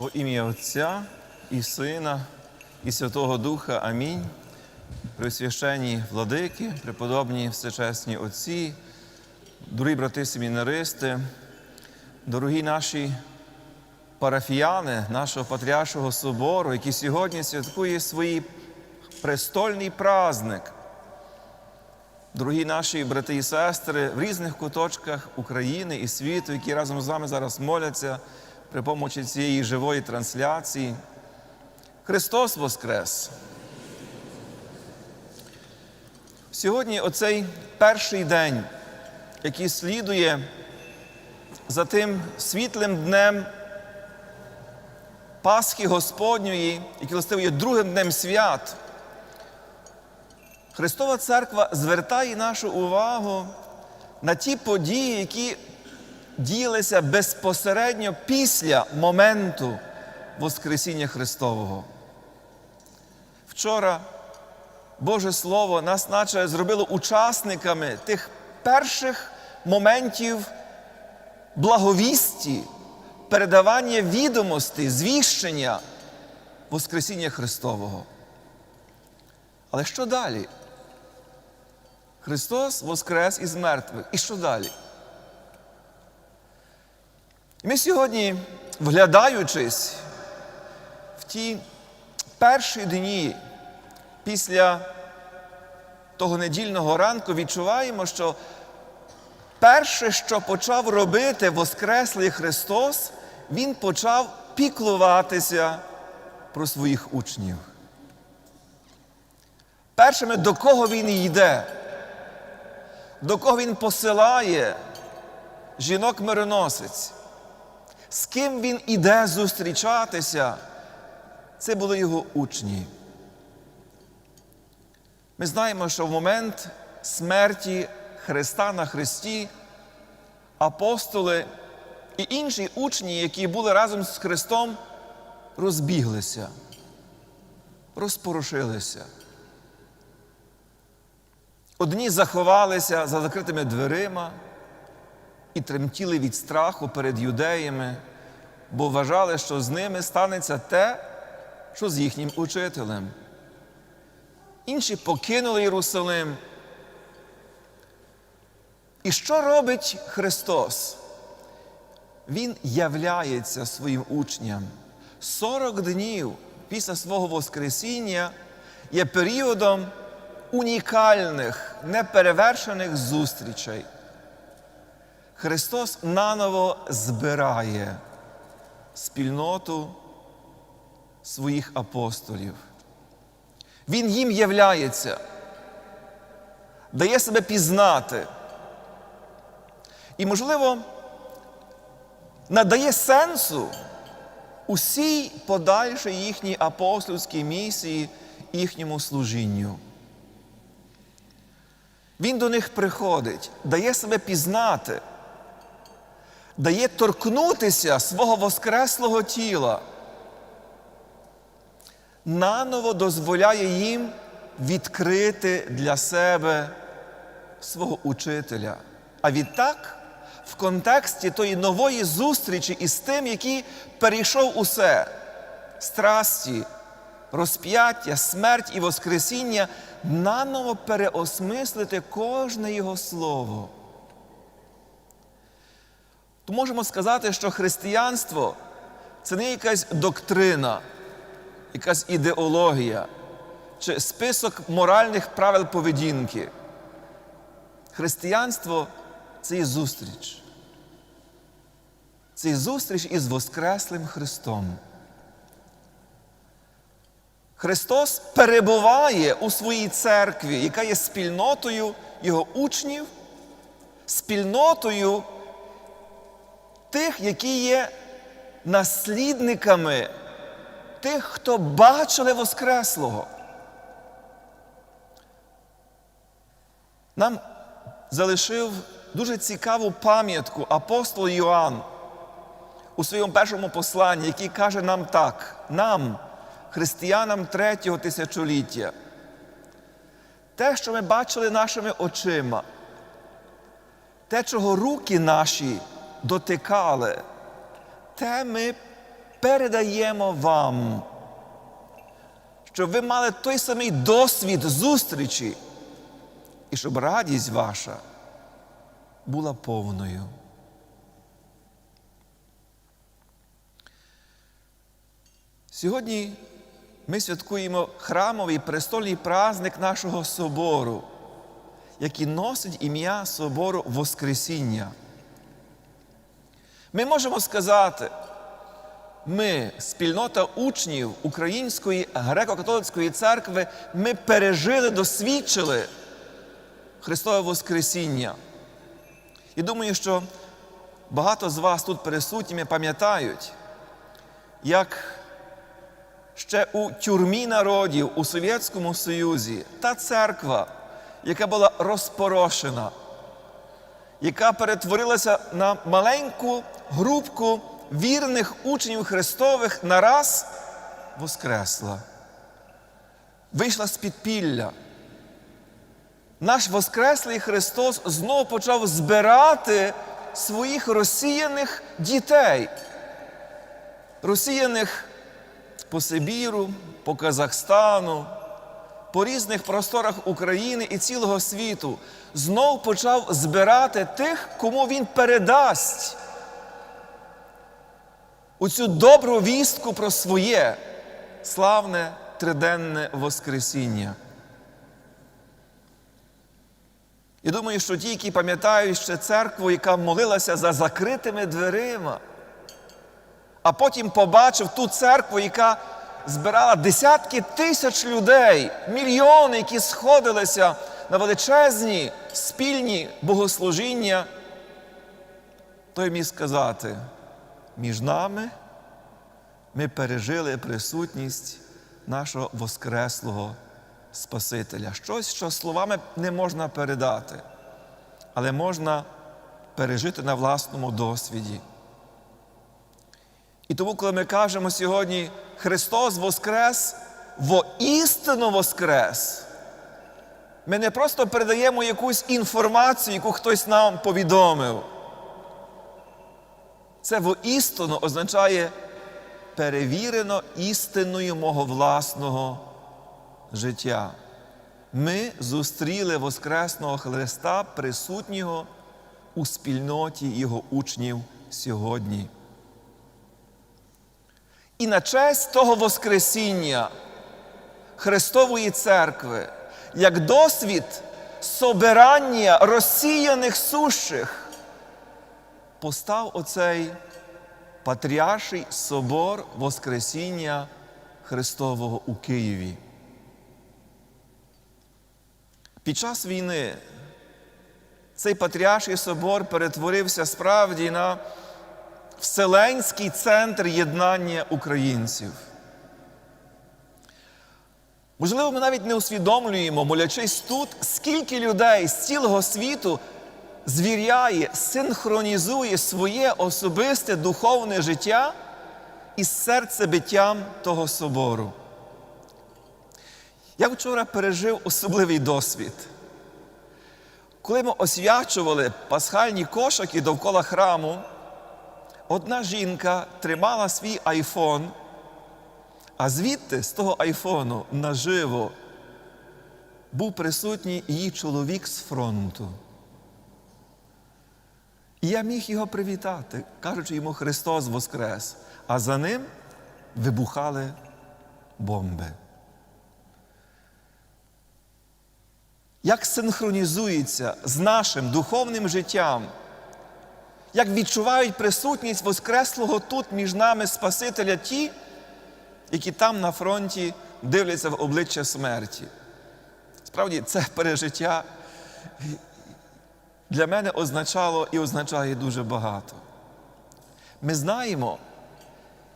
Во ім'я Отця і Сина, і Святого Духа. Амінь. Пресвященні владики, преподобні всечесні отці, дорогі брати семінаристи, дорогі наші парафіяни нашого Патріаршого собору, які сьогодні святкує свій престольний праздник. Дорогі наші брати і сестри в різних куточках України і світу, які разом з вами зараз моляться при помочі цієї живої трансляції. Христос Воскрес! Сьогодні оцей перший день, який слідує за тим світлим днем Пасхи Господньої, який властиво другим днем свят. Христова Церква звертає нашу увагу на ті події, які діялися безпосередньо після моменту Воскресіння Христового. Вчора Боже Слово нас наче зробило учасниками тих перших моментів благовісті, передавання відомостей, звіщення Воскресіння Христового. Але що далі? Христос воскрес із мертвих. І що далі? І ми сьогодні, вглядаючись в ті перші дні після того недільного ранку, відчуваємо, що перше, що почав робити Воскреслий Христос, Він почав піклуватися про своїх учнів. Першими, до кого він йде, до кого він посилає жінок-мироносець, з ким він іде зустрічатися, це були його учні. Ми знаємо, що в момент смерті Христа на Христі апостоли і інші учні, які були разом з Христом, розбіглися, розпорушилися. Одні заховалися за закритими дверима і тремтіли від страху перед юдеями, бо вважали, що з ними станеться те, що з їхнім учителем. Інші покинули Єрусалим. І що робить Христос? Він являється своїм учням. 40 днів після свого Воскресіння є періодом унікальних, неперевершених зустрічей. Христос наново збирає спільноту своїх апостолів. Він їм являється, дає себе пізнати. І, можливо, надає сенсу усій подальшій їхній апостольській місії, їхньому служінню. Він до них приходить, дає себе пізнати, дає торкнутися свого воскреслого тіла, наново дозволяє їм відкрити для себе свого учителя. А відтак, в контексті тої нової зустрічі із тим, який перейшов усе страсті, розп'яття, смерть і Воскресіння, наново переосмислити кожне Його слово. То можемо сказати, що християнство це не якась доктрина, якась ідеологія чи список моральних правил поведінки. Християнство це є зустріч. Це є зустріч із Воскреслим Христом. Христос перебуває у своїй церкві, яка є спільнотою Його учнів, спільнотою тих, які є наслідниками тих, хто бачили Воскреслого. Нам залишив дуже цікаву пам'ятку апостол Йоанн у своєму першому посланні, який каже нам так, нам, християнам третього тисячоліття, те, що ми бачили нашими очима, те, чого руки наші дотикали, те ми передаємо вам, щоб ви мали той самий досвід зустрічі, і щоб радість ваша була повною. Сьогодні ми святкуємо храмовий престольний праздник нашого собору, який носить ім'я Собору Воскресіння. Ми можемо сказати, ми, спільнота учнів Української греко-католицької церкви, ми пережили, досвідчили Христове Воскресіння. І думаю, що багато з вас тут присутніми пам'ятають, як ще у тюрмі народів у Совєтському Союзі та церква, яка була розпорошена, яка перетворилася на маленьку групку вірних учнів Христових нараз воскресла, вийшла з підпілля. Наш Воскреслий Христос знов почав збирати своїх розсіяних дітей, розсіяних по Сибіру, по Казахстану, по різних просторах України і цілого світу, знов почав збирати тих, кому він передасть оцю добру вістку про своє славне триденне Воскресіння. І думаю, що ті, які пам'ятають ще церкву, яка молилася за закритими дверима, а потім побачив ту церкву, яка збирала десятки тисяч людей, мільйони, які сходилися на величезні спільні богослужіння, той міг сказати, між нами ми пережили присутність нашого Воскреслого Спасителя. Щось, що словами не можна передати, але можна пережити на власному досвіді. І тому, коли ми кажемо сьогодні Христос Воскрес, воістину Воскрес, ми не просто передаємо якусь інформацію, яку хтось нам повідомив. Це воістину означає перевірено істиною мого власного життя. Ми зустріли Воскресного Христа, присутнього у спільноті Його учнів сьогодні. І на честь того Воскресіння Христової церкви, як досвід собирання розсіяних сущих, постав оцей Патріарший собор Воскресіння Христового у Києві. Під час війни цей Патріарший собор перетворився справді на Вселенський центр єднання українців. Можливо, ми навіть не усвідомлюємо, молячись тут, скільки людей з цілого світу звіряє, синхронізує своє особисте духовне життя із серцебиттям того собору. Я вчора пережив особливий досвід. Коли ми освячували пасхальні кошики довкола храму, одна жінка тримала свій айфон, а звідти з того айфону наживо був присутній її чоловік з фронту. І я міг його привітати, кажучи йому Христос Воскрес, а за ним вибухали бомби. Як синхронізується з нашим духовним життям, як відчувають присутність Воскреслого тут між нами Спасителя ті, які там на фронті дивляться в обличчя смерті. Справді, це пережиття для мене означало і означає дуже багато. Ми знаємо,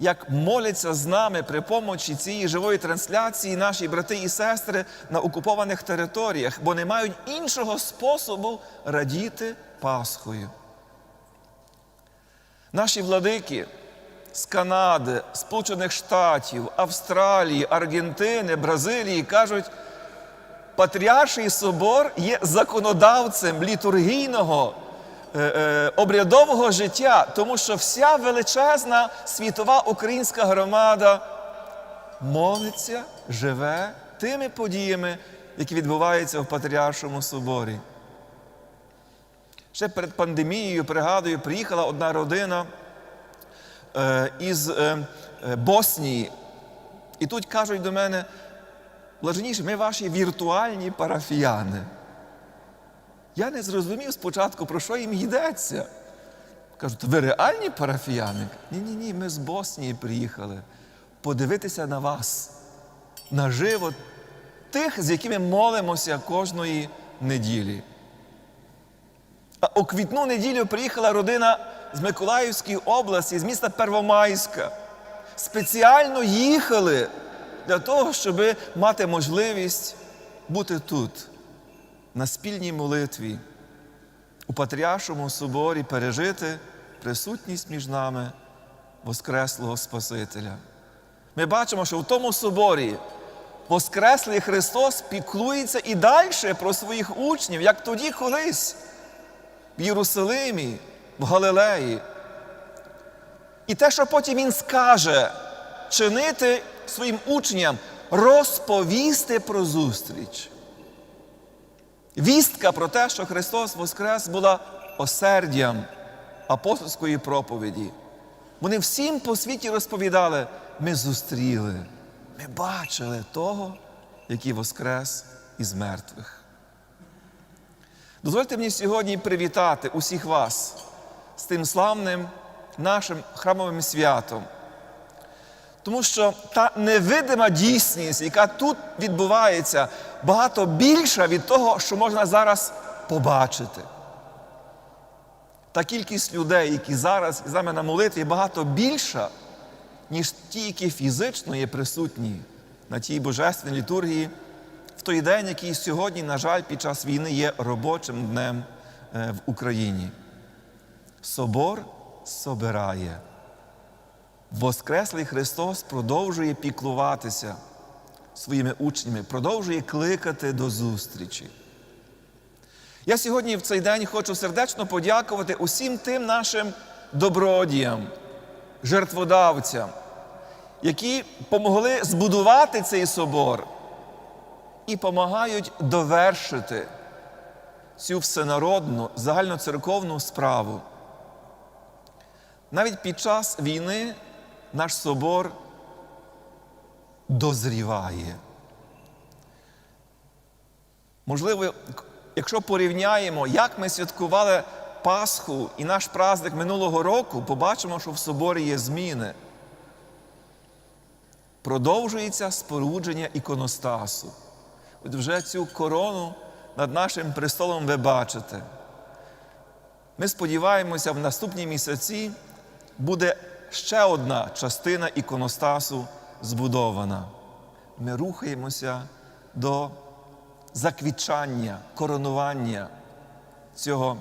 як моляться з нами при помочі цієї живої трансляції наші брати і сестри на окупованих територіях, бо не мають іншого способу радіти Пасхою. Наші владики з Канади, Сполучених Штатів, Австралії, Аргентини, Бразилії кажуть, Патріарший собор є законодавцем літургійного е, е, обрядового життя, тому що вся величезна світова українська громада молиться, живе тими подіями, які відбуваються в Патріаршому соборі. Ще перед пандемією, пригадую, приїхала одна родина е, із е, е, Боснії. І тут кажуть до мене, блаженіше, ми ваші віртуальні парафіяни. Я не зрозумів спочатку, про що їм йдеться. Кажуть, ви реальні парафіяни? Ні, ні, ні, ми з Боснії приїхали подивитися на вас, наживо тих, з якими молимося кожної неділі. У квітну неділю приїхала родина з Миколаївської області, з міста Первомайська. Спеціально їхали для того, щоб мати можливість бути тут, на спільній молитві, у Патріаршому соборі пережити присутність між нами Воскреслого Спасителя. Ми бачимо, що в тому соборі Воскреслий Христос піклується і далі про своїх учнів, як тоді колись в Єрусалимі, в Галилеї. І те, що потім Він скаже, чинити своїм учням, розповісти про зустріч. Вістка про те, що Христос Воскрес була осердям апостольської проповіді. Вони всім по світі розповідали, ми зустріли, ми бачили того, який воскрес із мертвих. Дозвольте мені сьогодні привітати усіх вас з тим славним нашим храмовим святом. Тому що та невидима дійсність, яка тут відбувається, багато більша від того, що можна зараз побачити. Та кількість людей, які зараз з нами на молитві, багато більша, ніж ті, які фізично є присутні на тій божественній літургії в той день, який сьогодні, на жаль, під час війни є робочим днем е, в Україні. Собор собирає. Воскреслий Христос продовжує піклуватися своїми учнями, продовжує кликати до зустрічі. Я сьогодні в цей день хочу сердечно подякувати усім тим нашим добродіям, жертводавцям, які помогли збудувати цей собор і допомагають довершити цю всенародну загальноцерковну справу. Навіть під час війни наш собор дозріває. Можливо, якщо порівняємо, як ми святкували Пасху і наш праздник минулого року, побачимо, що в соборі є зміни. Продовжується спорудження іконостасу. Вже цю корону над нашим престолом ви бачите. Ми сподіваємося, в наступні місяці буде ще одна частина іконостасу збудована. Ми рухаємося до заквітчання, коронування цього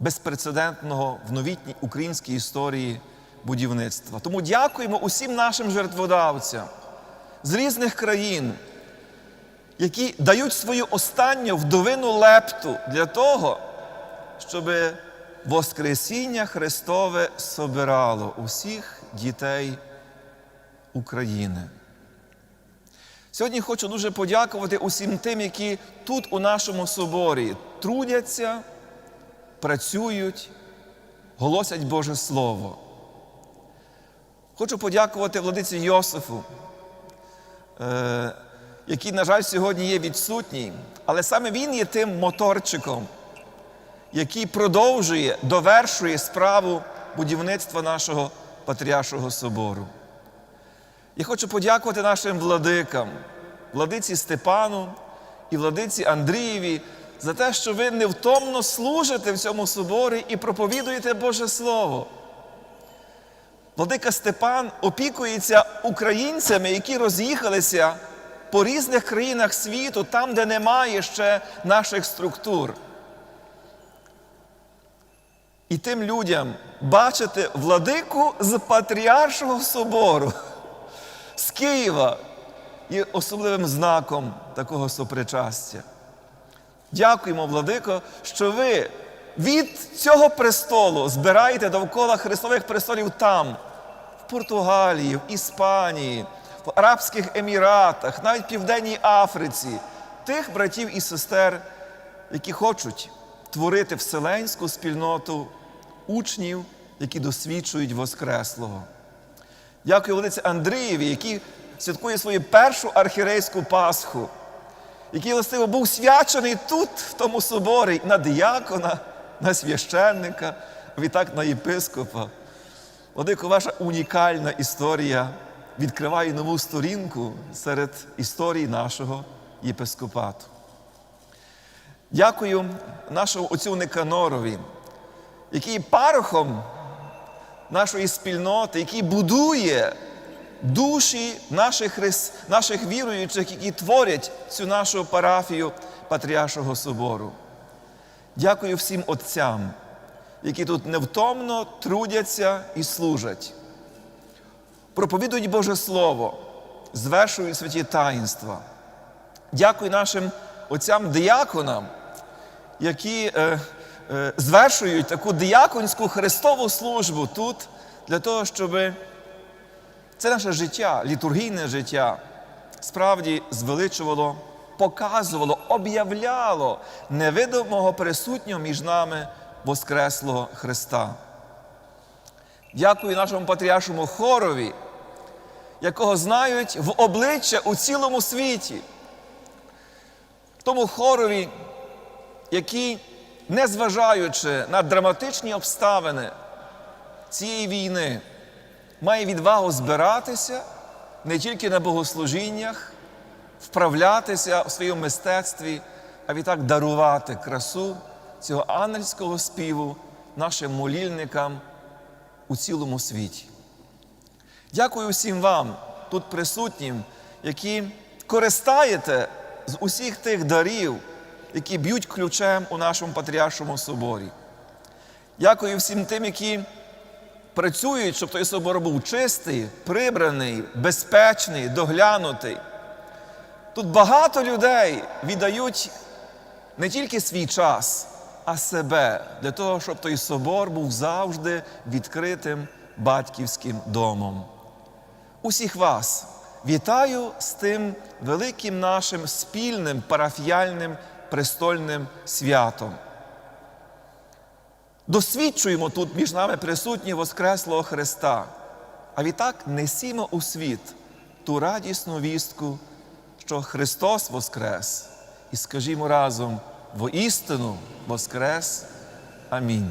безпрецедентного в новітній українській історії будівництва. Тому дякуємо усім нашим жертводавцям з різних країн, які дають свою останню вдовину лепту для того, щоб Воскресіння Христове собирало усіх дітей України. Сьогодні хочу дуже подякувати усім тим, які тут, у нашому соборі, трудяться, працюють, голосять Боже Слово. Хочу подякувати владиці Йосифу, е, який, на жаль, сьогодні є відсутній, але саме він є тим моторчиком, який продовжує, довершує справу будівництва нашого Патріаршого собору. Я хочу подякувати нашим владикам, владиці Степану і владиці Андрієві за те, що ви невтомно служите в цьому соборі і проповідуєте Боже Слово. Владика Степан опікується українцями, які роз'їхалися по різних країнах світу, там, де немає ще наших структур. І тим людям бачити владику з Патріаршого собору з Києва є особливим знаком такого сопричастя. Дякуємо, Владико, що ви від цього престолу збираєте довкола Христових престолів там, в Португалії, в Іспанії, в Арабських Еміратах, навіть в Південній Африці, тих братів і сестер, які хочуть творити вселенську спільноту учнів, які досвідчують Воскреслого. Дякую Велиці Андрієві, який святкує свою першу архірейську Пасху, який властиво був свячений тут, в тому соборі, на діякона, на священника, відтак на єпископа. Владико, ваша унікальна історія відкриває нову сторінку серед історії нашого єпископату. Дякую нашому отцю Никанорові, який парохом нашої спільноти, який будує душі наших, наших віруючих, які творять цю нашу парафію Патріаршого собору. Дякую всім отцям, які тут невтомно трудяться і служать. Проповідують Боже Слово, звершують святі таїнства. Дякую нашим отцям-дияконам, які е, е, звершують таку дияконську христову службу тут, для того, щоб це наше життя, літургійне життя, справді звеличувало, показувало, об'являло невидимого присутнього між нами Воскреслого Христа. Дякую нашому патріаршому хорові, якого знають в обличчя у цілому світі. Тому хорові, який, незважаючи на драматичні обставини цієї війни, має відвагу збиратися не тільки на богослужіннях, вправлятися у своєму мистецтві, а відтак дарувати красу цього ангельського співу нашим молільникам у цілому світі. Дякую всім вам, тут присутнім, які користаєте з усіх тих дарів, які б'ють ключем у нашому патріаршому соборі. Дякую всім тим, які працюють, щоб той собор був чистий, прибраний, безпечний, доглянутий. Тут багато людей віддають не тільки свій час, а себе для того, щоб той собор був завжди відкритим батьківським домом. Усіх вас вітаю з тим великим нашим спільним парафіяльним престольним святом. Досвідчуємо тут між нами присутні Воскреслого Христа, а відтак несімо у світ ту радісну вістку, що Христос Воскрес, і скажімо разом: воістину Воскрес. Амінь.